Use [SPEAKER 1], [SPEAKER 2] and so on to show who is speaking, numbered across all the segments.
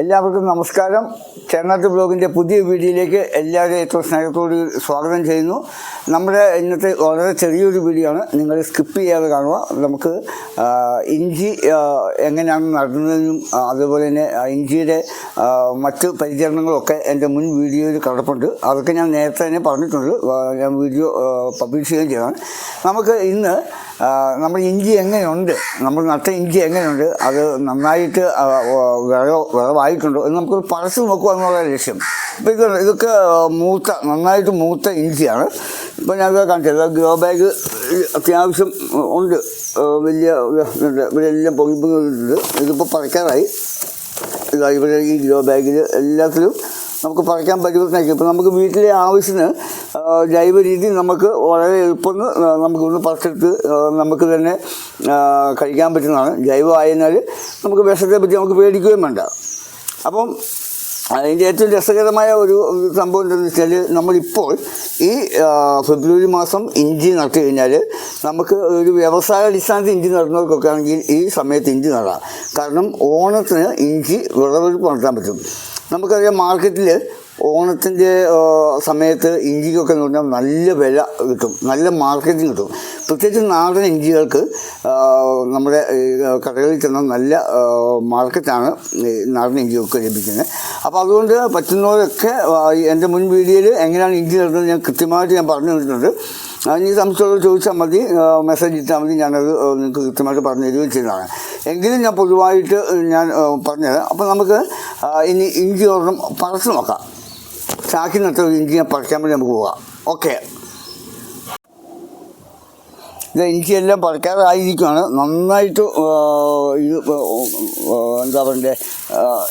[SPEAKER 1] എല്ലാവർക്കും നമസ്കാരം. ചേർന്നാട്ട് ബ്ലോഗിന്റെ പുതിയ വീഡിയോയിലേക്ക് എല്ലാവരെയും ഏറ്റവും സ്നേഹത്തോട് സ്വാഗതം ചെയ്യുന്നു. നമ്മുടെ ഇന്നത്തെ വളരെ ചെറിയൊരു വീഡിയോ ആണ്. നിങ്ങൾ സ്കിപ്പ് ചെയ്യാതെ കാണുക. നമുക്ക് ഇഞ്ചി എങ്ങനെയാണ് നടുന്നതെന്നും അതുപോലെ തന്നെ ഇഞ്ചിയുടെ മറ്റ് പരിചരണങ്ങളൊക്കെ എന്റെ മുൻ വീഡിയോയിൽ കടപ്പുണ്ട് അതൊക്കെ ഞാൻ നേരത്തെ തന്നെ പറഞ്ഞിട്ടുണ്ട്. ഞാൻ വീഡിയോ പബ്ലിഷ് ചെയ്യുകയും ചെയ്താണ് നമുക്ക് ഇന്ന് നമ്മൾ ഇഞ്ചി എങ്ങനെയുണ്ട്? നമ്മൾ നട്ട ഇഞ്ചി എങ്ങനെയുണ്ട്? അത് നന്നായിട്ട് വിളവ് ആ, വിളവായിട്ടുണ്ടോ എന്ന് നമുക്കൊരു പറിച്ചു നോക്കുക എന്നുള്ള ലക്ഷ്യം. ഇപ്പം ഇത് ഇതൊക്കെ മൂത്ത നന്നായിട്ട് മൂത്ത ഇഞ്ചിയാണ്. ഇപ്പം ഞാൻ കാണിച്ചത് ഗ്രോ ബാഗ് അത്യാവശ്യം ഉണ്ട്. വലിയ ഇവരെല്ലാം ഇവിടെ എല്ലാം പൊങ്ങി പൊങ്ങിയിട്ടുണ്ട് ഇതിപ്പോൾ പറിക്കാറായി ഇവരെ ഈ ഗ്രോ ബാഗിൽ എല്ലാത്തിലും നമുക്ക് പറിക്കാൻ പറ്റുന്നതായിരിക്കും ഇപ്പോൾ നമുക്ക് വീട്ടിലെ ആവശ്യത്തിന് ജൈവ രീതി നമുക്ക് വളരെ എളുപ്പം നമുക്ക് ഇവിടുന്ന് പറിച്ചെടുത്ത് നമുക്ക് തന്നെ കഴിക്കാൻ പറ്റുന്നതാണ്. ജൈവമായതിനാൽ നമുക്ക് വിഷത്തെ പറ്റി നമുക്ക് പേടിക്കുകയും വേണ്ട. അപ്പം അതിന്റെ ഏറ്റവും രസകരമായ ഒരു സംഭവം എന്താണെന്ന് വെച്ചാൽ നമ്മളിപ്പോൾ ഈ ഫെബ്രുവരി മാസം ഇഞ്ചി നട്ട് കഴിഞ്ഞാൽ നമുക്ക് ഒരു വ്യവസായ അടിസ്ഥാനത്തിൽ ഇഞ്ചി നടന്നവർക്കൊക്കെ ആണെങ്കിൽ ഈ സമയത്ത് ഇഞ്ചി നടാം. കാരണം ഓണത്തിന് ഇഞ്ചി വിളവെടുപ്പ് നടത്താൻ പറ്റും. നമുക്കറിയാം മാർക്കറ്റിൽ ഓണത്തിന്റെ സമയത്ത് ഇഞ്ചിക്കൊക്കെ എന്ന് പറഞ്ഞാൽ നല്ല വില കിട്ടും. നല്ല മാർക്കറ്റിംഗ് കിട്ടും. പ്രത്യേകിച്ച് നാടൻ ഇഞ്ചികൾക്ക് നമ്മുടെ കടകളിൽ ചെന്ന നല്ല മാർക്കറ്റാണ് നാടൻ ഇഞ്ചിയൊക്കെ ലഭിക്കുന്നത്. അപ്പോൾ അതുകൊണ്ട് പറ്റുന്നവരൊക്കെ എന്റെ മുൻ വീഡിയോയിൽ എങ്ങനെയാണ് ഇഞ്ചി നടുന്നത് ഞാൻ കൃത്യമായിട്ട് ഞാൻ പറഞ്ഞു തന്നിട്ടുണ്ട്. ഈ സംശയം ചോദിച്ചാൽ മതി മെസ്സേജ് ഇട്ടാൽ മതി ഞാനത് നിങ്ങൾക്ക് കൃത്യമായിട്ട് പറഞ്ഞു തരികയും ചെയ്യുന്നതാണ് എങ്കിലും ഞാൻ പൊതുവായിട്ട് ഞാൻ പറഞ്ഞുതരാം. അപ്പോൾ നമുക്ക് ഇനി ഇഞ്ചി ഒരെണ്ണം പറച്ചു നോക്കാം. ചാക്കിനകത്ത് ഒരു ഇഞ്ചി ഞാൻ പറിക്കാൻ വേണ്ടി നമുക്ക് പോകാം ഓക്കെ. ഇത് ഇഞ്ചിയെല്ലാം പറിക്കാറായിരിക്കുകയാണ് നന്നായിട്ട് ഇത് എന്താ പറയണ്ടേ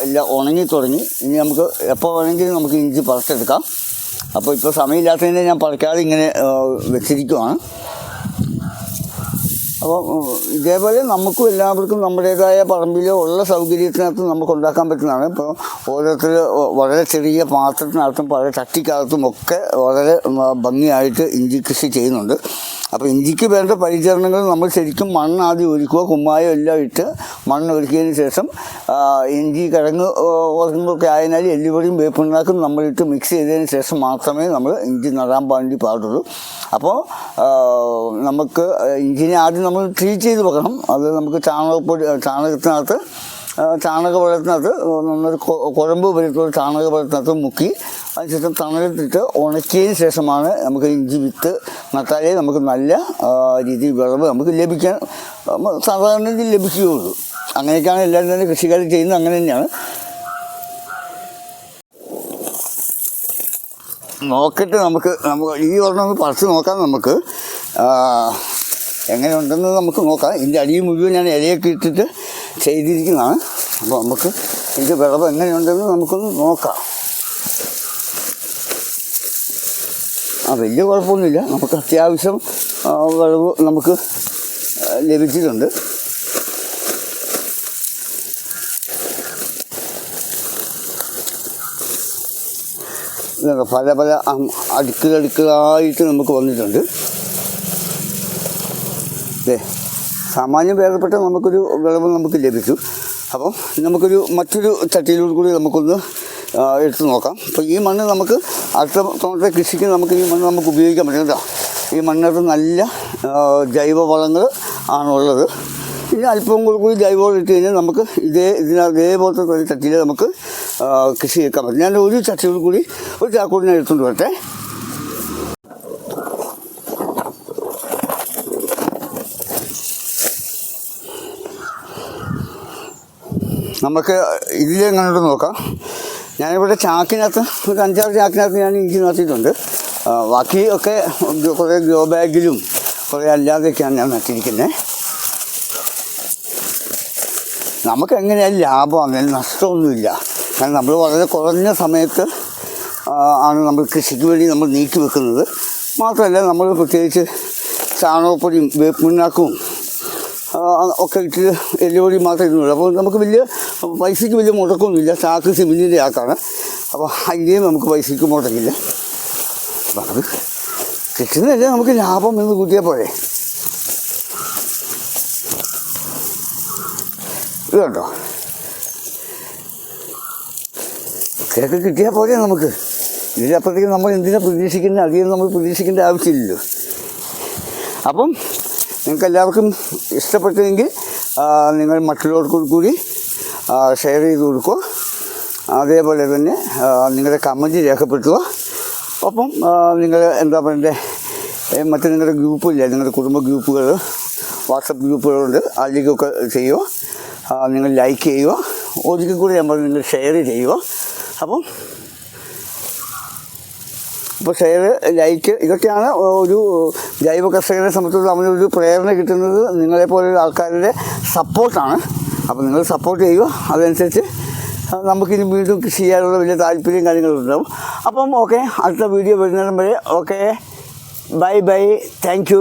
[SPEAKER 1] എല്ലാം ഉണങ്ങി തുടങ്ങി. ഇനി നമുക്ക് എപ്പോൾ വേണമെങ്കിലും നമുക്ക് ഇഞ്ചി പറിച്ചെടുക്കാം. അപ്പോൾ ഇപ്പോൾ സമയമില്ലാത്തതിനെ ഞാൻ പറിക്കാതെ ഇങ്ങനെ വെച്ചിരിക്കുവാണ്. അപ്പോൾ ഇതേപോലെ നമുക്കും എല്ലാവർക്കും നമ്മുടേതായ പറമ്പിൽ ഉള്ള സൗകര്യത്തിനകത്ത് നമുക്ക് ഉണ്ടാക്കാൻ പറ്റുന്നതാണ്. ഇപ്പോൾ ഓരോരുത്തർ വളരെ ചെറിയ പാത്രത്തിനകത്തും പല ചട്ടിക്കകത്തും ഒക്കെ വളരെ ഭംഗിയായിട്ട് ഇഞ്ചി കൃഷി ചെയ്യുന്നുണ്ട്. അപ്പോൾ ഇഞ്ചിക്ക് വേണ്ട പരിചരണങ്ങൾ നമ്മൾ ശരിക്കും മണ്ണ് ആദ്യം ഒരുക്കുക കുമ്മായം എല്ലാം ഇട്ട് മണ്ണ് ഒരുക്കിയതിന് ശേഷം ഇഞ്ചി കിഴങ്ങ് വർഗങ്ങളൊക്കെ ആയതിനാൽ എല്ലുപൊടിയും വേപ്പിണ്ണാക്കും നമ്മളിട്ട് മിക്സ് ചെയ്തതിന് ശേഷം മാത്രമേ നമ്മൾ ഇഞ്ചി നടാൻ വേണ്ടി പാടുള്ളൂ. അപ്പോൾ നമുക്ക് ഇഞ്ചിനെ ആദ്യം നമ്മൾ ട്രീറ്റ് ചെയ്ത് വെക്കണം. അത് നമുക്ക് ചാണകപ്പൊടി ചാണകത്തിനകത്ത് ചാണക വെള്ളത്തിനകത്ത് നന്നൊരു കുഴമ്പ് വരുത്തുള്ള ചാണക വെള്ളത്തിനകത്ത് മുക്കി അതിനുശേഷം തണലത്തിട്ട് ഉണക്കിയതിന് ശേഷമാണ് നമുക്ക് ഇഞ്ചി വിത്ത് നട്ടാലേ നമുക്ക് നല്ല രീതിയിൽ വിളവ് നമുക്ക് ലഭിക്കാൻ സാധാരണ രീതിയിൽ ലഭിക്കുകയുള്ളൂ. അങ്ങനെയൊക്കെയാണ് എല്ലാവരും തന്നെ കൃഷിക്കാർ ചെയ്യുന്നത്. അങ്ങനെ തന്നെയാണ്. നോക്കിയിട്ട് നമുക്ക് നമുക്ക് ഈ ഒരെണ്ണം പറിച്ച് നോക്കാം നമുക്ക്. എങ്ങനെയുണ്ടെന്ന് നമുക്ക് നോക്കാം. ഇതിന്റെ അടിയിൽ മുഴുവൻ ഞാൻ ഇലയൊക്കെ ഇട്ടിട്ട് ചെയ്തിരിക്കുന്നതാണ്. അപ്പോൾ നമുക്ക് ഇതിന്റെ വിളവ് എങ്ങനെയുണ്ടെന്ന് നമുക്കൊന്ന് നോക്കാം. ആ വലിയ കുഴപ്പമൊന്നുമില്ല. നമുക്ക് അത്യാവശ്യം വിളവ് നമുക്ക് ലഭിച്ചിട്ടുണ്ട്. പല പല അടുക്കളടുക്കളായിട്ട് നമുക്ക് വന്നിട്ടുണ്ട്. അതെ. സാമാന്യം ഭേദപ്പെട്ട നമുക്കൊരു വിളവ് നമുക്ക് ലഭിച്ചു. അപ്പം നമുക്കൊരു മറ്റൊരു ചട്ടിയിലൂടെ കൂടി നമുക്കൊന്ന് എടുത്തു നോക്കാം. അപ്പോൾ ഈ മണ്ണ് നമുക്ക് അടുത്ത തോട്ടത്തെ കൃഷിക്ക് നമുക്ക് ഈ മണ്ണ് നമുക്ക് ഉപയോഗിക്കാൻ പറ്റും കേട്ടോ. ഈ മണ്ണിനകത്ത് നല്ല ജൈവവളങ്ങൾ ജൈവ വളങ്ങൾ ആണുള്ളത്. ഇനി അല്പം കൂടി കൂടി ജൈവവളം ഇട്ട് കഴിഞ്ഞാൽ നമുക്ക് ഇതേ ഇതിന് ഇതേപോലത്തെ ഒരു ചട്ടിയിൽ നമുക്ക് കൃഷി വെക്കാൻ പറ്റും. ഞാൻ ഒരു ചട്ടിയോട് കൂടി ഒരു ചാക്കൂടിനെ എടുത്തുകൊണ്ട് വരട്ടെ. നമുക്ക് ഇതിൽ എങ്ങനെയുണ്ട് നോക്കാം. ഞാനിവിടെ ചാക്കിനകത്ത് ഒരു അഞ്ചാറ് ചാക്കിനകത്ത് ഞാൻ ഇഞ്ചി നട്ടിട്ടുണ്ട് ബാക്കി ഒക്കെ കുറേ ഗ്രോ ബാഗിലും കുറേ അല്ലാതെയൊക്കെയാണ് ഞാൻ നട്ടിരിക്കുന്നത് നമുക്ക് എങ്ങനെയാണ് ലാഭം അങ്ങനെ നഷ്ടമൊന്നുമില്ല. കാരണം നമ്മൾ വളരെ കുറഞ്ഞ സമയത്ത് ആണ് നമ്മൾ കൃഷിക്ക് വേണ്ടി നമ്മൾ നീക്കി വെക്കുന്നത്. മാത്രമല്ല നമ്മൾ പ്രത്യേകിച്ച് ചാണകപ്പൊടിയും വേപ്പിണ്ണാക്കും ഒക്കെ ഇട്ട് എല്ലുപൊടി മാത്രമേ ഇടുന്നുള്ളൂ അപ്പോൾ നമുക്ക് വലിയ പൈസയ്ക്ക് വലിയ മുടക്കമൊന്നുമില്ല. ചാക്ക് സിമെന്റിന്റെ ആക്കാണ് അപ്പോൾ അതിന്റെയും നമുക്ക് പൈസയ്ക്ക് മുടക്കില്ല. അപ്പം അത് കിട്ടുന്നതല്ലേ നമുക്ക് ലാഭം എന്ന് കൂട്ടിയാൽ പോരെ. ഇത് കണ്ടോ? ഇതൊക്കെ കിട്ടിയാൽ പോരെ നമുക്ക്. ഇതിനപ്പുറത്തേക്ക് നമ്മൾ എന്തിനാണ് പ്രതീക്ഷിക്കുന്നത് അധികം നമ്മൾ പ്രതീക്ഷിക്കേണ്ട ആവശ്യമില്ലല്ലോ. അപ്പം നിങ്ങൾക്ക് എല്ലാവർക്കും ഇഷ്ടപ്പെട്ടെങ്കിൽ നിങ്ങൾ മറ്റുള്ളവർക്ക് കൂടി ഷെയർ ചെയ്ത് കൊടുക്കുക. അതേപോലെ തന്നെ നിങ്ങളുടെ കമന്റ് രേഖപ്പെടുത്തുക. ഒപ്പം നിങ്ങൾ എന്താ പറയണ്ടേ മറ്റു നിങ്ങളുടെ ഗ്രൂപ്പില്ലേ നിങ്ങളുടെ കുടുംബ ഗ്രൂപ്പുകൾ വാട്സപ്പ് ഗ്രൂപ്പുകളുണ്ട് അതിലേക്കൊക്കെ ചെയ്യുക. നിങ്ങൾ ലൈക്ക് ചെയ്യുക. ഒരിക്കൽ കൂടി നമ്മൾ നിങ്ങൾ ഷെയർ ചെയ്യുക. അപ്പം അപ്പോൾ ഷെയർ ലൈക്ക് ഇതൊക്കെയാണ് ഒരു ജൈവ കർഷകരെ സംബന്ധിച്ചിടത്തോളം അവനൊരു പ്രേരണ കിട്ടുന്നത് നിങ്ങളെപ്പോലുള്ള ആൾക്കാരുടെ സപ്പോർട്ടാണ്. അപ്പോൾ നിങ്ങൾ സപ്പോർട്ട് ചെയ്യുക. അതനുസരിച്ച് നമുക്കിനി വീണ്ടും കൃഷി ചെയ്യാനുള്ള വലിയ താല്പര്യം കാര്യങ്ങളും ഉണ്ടാവും. അപ്പം ഓക്കെ അടുത്ത വീഡിയോ വരുന്നിടം വരെ ഓക്കെ ബൈ ബൈ താങ്ക്